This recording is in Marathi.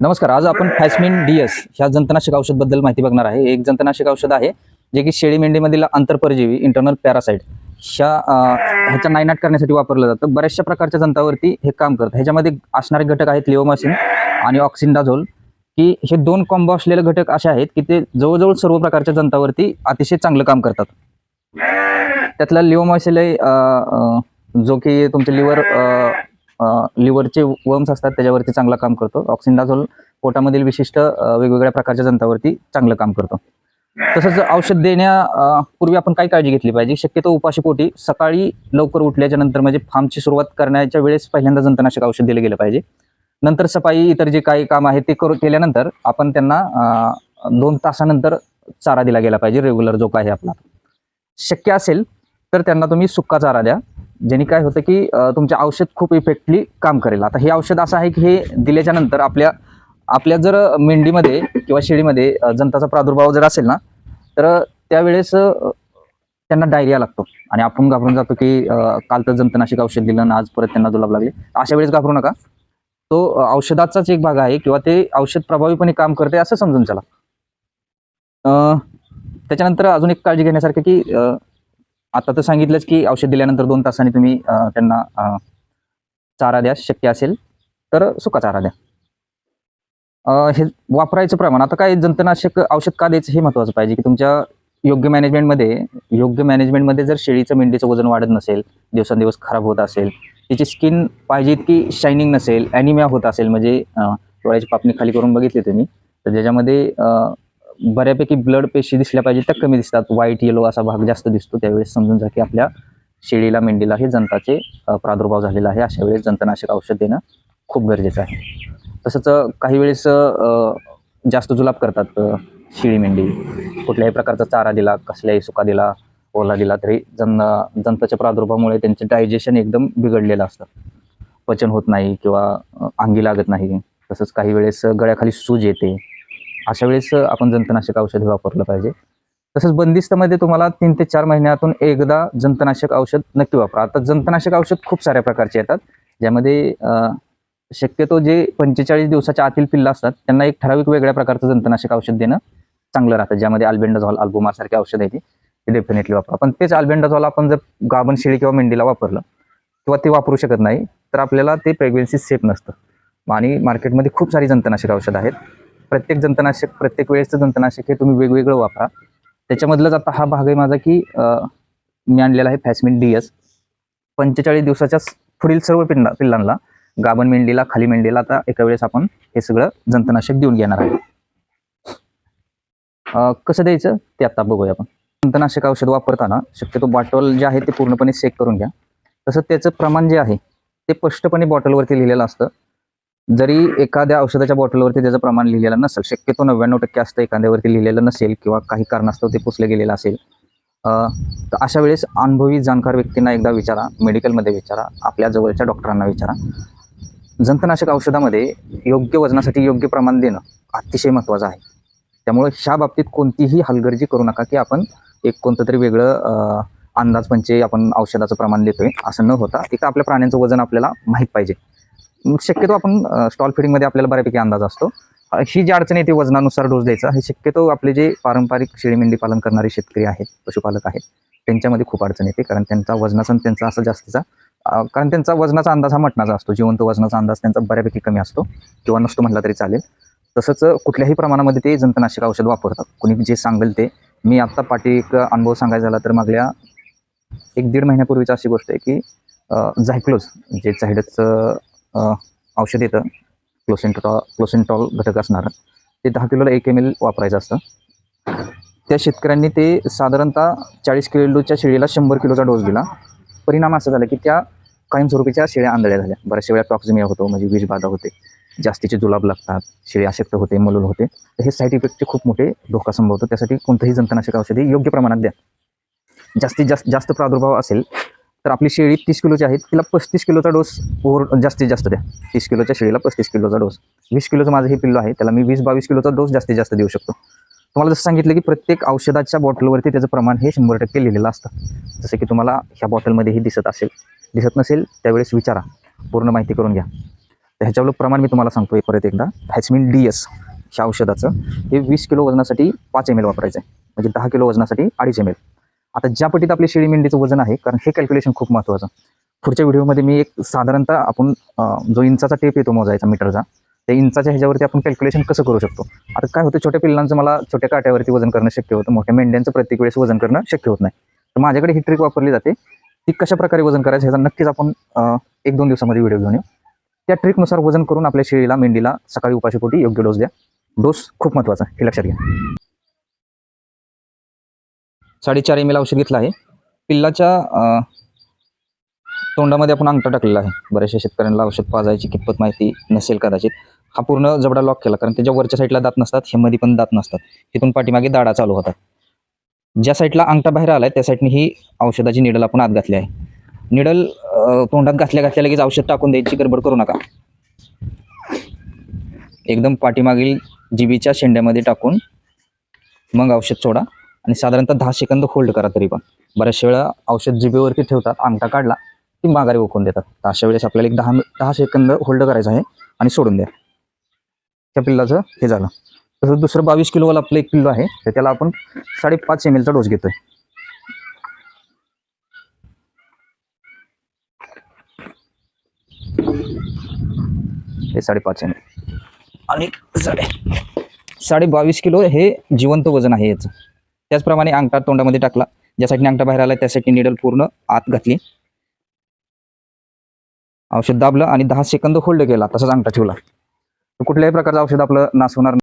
नमस्कार आज आपण फॅसमिन डीएस ह्या जंतनाशक औषधबद्दल माहिती बघणार आहे. एक जंतनाशक औषध आहे जे की शेळी मेंढीमधील आंतरपरजीवी इंटरनल पॅरासाइट ह्या ह्याच्या ह्याचा नायनाट करण्यासाठी वापरलं जातं. बऱ्याचशा प्रकारच्या जंतावरती हे काम करतं. ह्याच्यामध्ये असणारे घटक आहेत लिओमासिन आणि ऑक्सिंडाझोल. की हे दोन कॉम्बो असलेले घटक असे आहेत की ते जवळजवळ सर्व प्रकारच्या जंतावरती अतिशय चांगलं काम करतात. त्यातला लिओमासिल जो की तुमचे लिव्हर लिव्हरचे वर्म्स असतात त्याच्यावरती चांगलं काम करतो. ऑक्सिंडाझोल पोटामधील विशिष्ट वेगवेगळ्या प्रकारच्या जंतावरती चांगलं काम करतो. तसंच औषध देण्या पूर्वी आपण काय काळजी घेतली पाहिजे? शक्यतो उपाशीपोटी सकाळी लवकर उठल्याच्या नंतर म्हणजे फार्मची सुरुवात करण्याच्या वेळेस पहिल्यांदा जंतनाशक औषध दिलं गेलं पाहिजे. नंतर सफाई इतर जे काही काम आहे ते करू केल्यानंतर आपण त्यांना दोन तासानंतर चारा दिला गेला पाहिजे रेग्युलर जो काय आहे आपला. शक्य असेल तर त्यांना तुम्ही सुक्का चारा द्या. ज्याने काय होतं की तुमचे औषध खूप इफेक्टली काम करेल. आता हे औषध असं आहे की हे दिल्याच्या नंतर आपल्या आपल्या जर मेंढीमध्ये किंवा शेळीमध्ये जंताचा प्रादुर्भाव जर असेल ना तर त्यावेळेस त्यांना डायरिया लागतो. आणि आपण घाबरून जातो की काल तर जंतनाशक औषध दिलं आणि आज परत त्यांना जुलाब लागले. अशा वेळेस घाबरू नका. तो औषधाचाच एक भाग आहे किंवा ते औषध प्रभावीपणे काम करते असं समजून चला. त्याच्यानंतर अजून एक काळजी घेण्यासारखं की आता तर सांगितलंच की औषध दिल्यानंतर दोन तासांनी तुम्ही त्यांना चारा द्या शक्य असेल तर सुका चारा द्या. हे वापरायचं प्रमाण आता काय जंतनाशक औषध का द्यायचं हे महत्त्वाचं पाहिजे की तुमच्या योग्य मॅनेजमेंटमध्ये योग्य मॅनेजमेंटमध्ये जर शेळीचं मेंढीचं वजन वाढत नसेल दिवसांदिवस खराब होत असेल तिची स्किन पाहिजे इतकी शायनिंग नसेल ॲनिमिया होत असेल म्हणजे डोळ्याची पापणी खाली करून बघितली तुम्ही तर ज्याच्यामध्ये बऱ्यापैकी ब्लड पेशी दिसल्या पाहिजे त्या कमी दिसतात. व्हाईट येलो असा भाग जास्त दिसतो. त्यावेळेस समजून जा की आपल्या शेळीला मेंढीला हे जंताचे प्रादुर्भाव झालेला आहे. अशा वेळेस जंतनाशक औषध देणं खूप गरजेचं आहे. तसंच काही वेळेस जास्त जुलाब करतात शेळी मेंढी. कुठल्याही प्रकारचा चारा दिला कसल्याही सुका दिला ओला दिला तरी जन जंताच्या प्रादुर्भावामुळे त्यांचे डायजेशन एकदम बिघडलेलं असतं. पचन होत नाही किंवा अंगी लागत नाही. तसंच काही वेळेस गळ्याखाली सूज येते. अशा वेळेस आपण जंतनाशक औषध वापरलं पाहिजे. तसंच बंदिस्तमध्ये तुम्हाला तीन ते चार महिन्यातून एकदा जंतनाशक औषध नक्की वापरा. आता जंतनाशक औषध खूप साऱ्या प्रकारचे येतात. ज्यामध्ये शक्यतो जे पंचेचाळीस दिवसाच्या आतील पिल्लं असतात त्यांना एक ठराविक वेगळ्या प्रकारचं जंतनाशक औषध देणं चांगलं राहतं. ज्यामध्ये अल्बेंडाझॉल अल्बोमार सारखे औषध आहे ते डेफिनेटली वापरा. पण तेच अल्बेंडाझॉल आपण जर गाभण शेळी किंवा मेंढीला वापरलं किंवा ते वापरू शकत नाही तर आपल्याला ते प्रेग्नेन्सी सेफ नसतं. आणि मार्केटमध्ये खूप सारी जंतनाशक औषध आहेत. प्रत्येक जंतनाशक प्रत्येक वेळेचं जंतनाशक हे तुम्ही वेगवेगळं वापरा. त्याच्यामधलाच आता हा भाग आहे माझा की मी आणलेला आहे फॅसमिन डी एस. पंचेचाळीस दिवसाच्या पुढील सर्व पिंडा पिल्लांना गाभण मेंढीला खाली मेंढीला आता एका वेळेस आपण हे सगळं जंतनाशक देऊन घेणार आहे. कसं द्यायचं? ते आता बघूया आपण. जंतनाशक औषध वापरताना शक्यतो बॉटल जे आहे ते पूर्णपणे सेक करून घ्या. तसं त्याचं प्रमाण जे आहे ते स्पष्टपणे बॉटलवरती लिहिलेलं असतं. जरी एखाद्या औषधाच्या बॉटलवरती त्याचं प्रमाण लिहिलेलं नसेल शक्यतो नव्याण्णव टक्के असतं एखाद्यावरती लिहिलेलं नसेल किंवा काही कारणास्तव ते पुसलं गेलेलं असेल अं, तर अशा वेळेस अनुभवी जाणकार व्यक्तींना एकदा विचारा मेडिकलमध्ये विचारा आपल्या जवळच्या डॉक्टरांना विचारा. जंतनाशक औषधामध्ये योग्य वजनासाठी योग्य प्रमाण देणं अतिशय महत्त्वाचं आहे. त्यामुळे ह्या बाबतीत कोणतीही हलगर्जी करू नका की आपण एक कोणतं तरी वेगळं अंदाजपंचे म्हणजे आपण औषधाचं प्रमाण देतोय असं न होता एक आपल्या प्राण्यांचं वजन आपल्याला माहीत पाहिजे. शक्यतो आपण स्टॉल फिडिंगमध्ये आपल्याला बऱ्यापैकी अंदाज असतो. ही जी अडचण येते वजनानुसार डोस द्यायचा. हे शक्यतो आपले जे पारंपरिक शेळी मेंढी पालन करणारे शेतकरी आहेत पशुपालक आहेत त्यांच्यामध्ये खूप अडचण येते. कारण त्यांचा वजनाचा आणि त्यांचा असं जास्तीचा कारण त्यांचा वजनाचा अंदाज हा मटणाचा असतो. जिवंत वजनाचा अंदाज त्यांचा बऱ्यापैकी कमी असतो. किंवा नसतो म्हटला तरी चालेल. तसंच कुठल्याही प्रमाणामध्ये ते जंतनाशक औषध वापरतात. कुणी जे सांगेल ते. मी आत्ता पाठी एक अनुभव सांगायचा झाला तर मागल्या एक दीड महिन्यापूर्वीची अशी गोष्ट आहे की झायक्लोज जे चायडसचं औषध येतं. क्लोसेंटॉ क्लोसेंटॉल घटक असणारं. ते दहा किलोला एक एम एल वापरायचं असतं. त्या शेतकऱ्यांनी ते साधारणतः चाळीस किलोच्या शेळीला शंभर किलोचा डोस दिला. परिणाम असा झाला की त्या कायमस्वरूपीच्या शेळ्या आंधळ्या झाल्या. बऱ्याचशा वेळा टॉक्झिमिया होतो म्हणजे विषबाधा होते. जास्तीचे जुलाब लागतात शेळी अशक्त होते मलूल होते. तर हे साईड इफेक्टचे खूप मोठे धोका संभवतो. त्यासाठी कोणतंही जंतनाशक औषधी योग्य प्रमाणात द्या. जास्तीत जास्त जास्त प्रादुर्भाव असेल तर आपली शेळी तीस किलोची आहे. तिला पस्तीस किलोचा डोस ओव्हर जास्तीत जास्त द्या. तीस किलोच्या शेळीला पस्तीस किलोचा डोस. वीस किलोचं माझं हे पिल्लो आहे. त्याला मी वीस बावीस किलोचा डोस जास्तीत जास्त देऊ शकतो. तुम्हाला जसं सांगितलं की प्रत्येक औषधाच्या बॉटलवरती त्याचं प्रमाण हे शंभर टक्के लिहिलेलं असतं. जसं की तुम्हाला ह्या बॉटलमध्येही दिसत असेल दिसत नसेल त्यावेळेस विचारा. पूर्ण माहिती करून घ्या. तर ह्याच्यावर प्रमाण मी तुम्हाला सांगतो परत एकदा. हॅचमिन डी एस ह्या औषधाचं. हे वीस किलो वजनासाठी पाच एम एल वापरायचं आहे म्हणजे दहा किलो वजनासाठी अडीच एम एल आता ज्या पटीत आपली शेळी मेंढीचं वजन आहे कारण हे कॅल्क्युलेशन खूप महत्त्वाचं पुढच्या व्हिडिओमध्ये मी एक साधारणतः आपण जो इंचाचा टेप येतो मोजायचा मीटरचा त्या इंचाच्या ह्याच्यावरती आपण कॅल्क्युलेशन कसं करू शकतो? आता काय होतं छोट्या पिल्लांचं मला छोट्या काट्यावरती वजन करणं शक्य होतं मोठ्या मेंढ्यांचं प्रत्येक वेळेस वजन करणं शक्य होत नाही. तर माझ्याकडे ही ट्रिक वापरली जाते ती कशा प्रकारे वजन करायचं ह्याचा नक्कीच आपण एक दोन दिवसामध्ये व्हिडिओ घेऊन येऊ. त्या ट्रिकनुसार वजन करून आपल्या शेळीला मेंढीला सकाळी उपाशीपोटी योग्य डोस द्या. डोस खूप महत्त्वाचा आहे हे लक्षात घ्या. साडेचार एम एल औषध घेतलं आहे. पिल्लाच्या तोंडामध्ये आपण अंगठा टाकलेला आहे. बऱ्याचशा शेतकऱ्यांना औषध पाजायची कितपत माहिती नसेल कदाचित. हा पूर्ण जबडा लॉक केला कारण त्याच्या वरच्या साईडला दात नसतात हे मध्ये पण दात नसतात. तिथून पाठीमागे दाडा चालू होतात. ज्या साईडला अंगठा बाहेर आलाय त्या साईडने ही औषधाची निडल आपण आत घातली आहे. निडल तोंडात घातल्या घातल्या लगेच औषध टाकून द्यायची गडबड करू नका. एकदम पाठीमागील जिबीच्या शेंड्यामध्ये टाकून मग औषध सोडा. आणि साधारणतः दहा सेकंद होल्ड करा तरी पण. बऱ्याचशा वेळा औषध जिबेवरती ठेवतात अंगठा काढला की माघारी ओकून देतात. तर अशा वेळेस आपल्याला एक दहा दहा सेकंद होल्ड करायचं आहे आणि सोडून द्या. त्या पिल्लाचं हे झालं. तसं दुसरं बावीस किलोवाला आपलं एक पिल्लो आहे तर त्याला आपण साडेपाच एम एलचा डोस घेतोय. हे साडेपाच एम एल आणि साडे साडे बावीस किलो हे जिवंत वजन आहे याचं. त्याचप्रमाणे अंगठा तोंडामध्ये टाकला. ज्यासाठी अंगठा बाहेर आला त्यासाठी निडल पूर्ण आत घातली. औषध दाबलं आणि दहा सेकंद होल्ड केला. तसाच अंगठा ठेवला. कुठल्याही प्रकारचं औषध आपलं नास होणार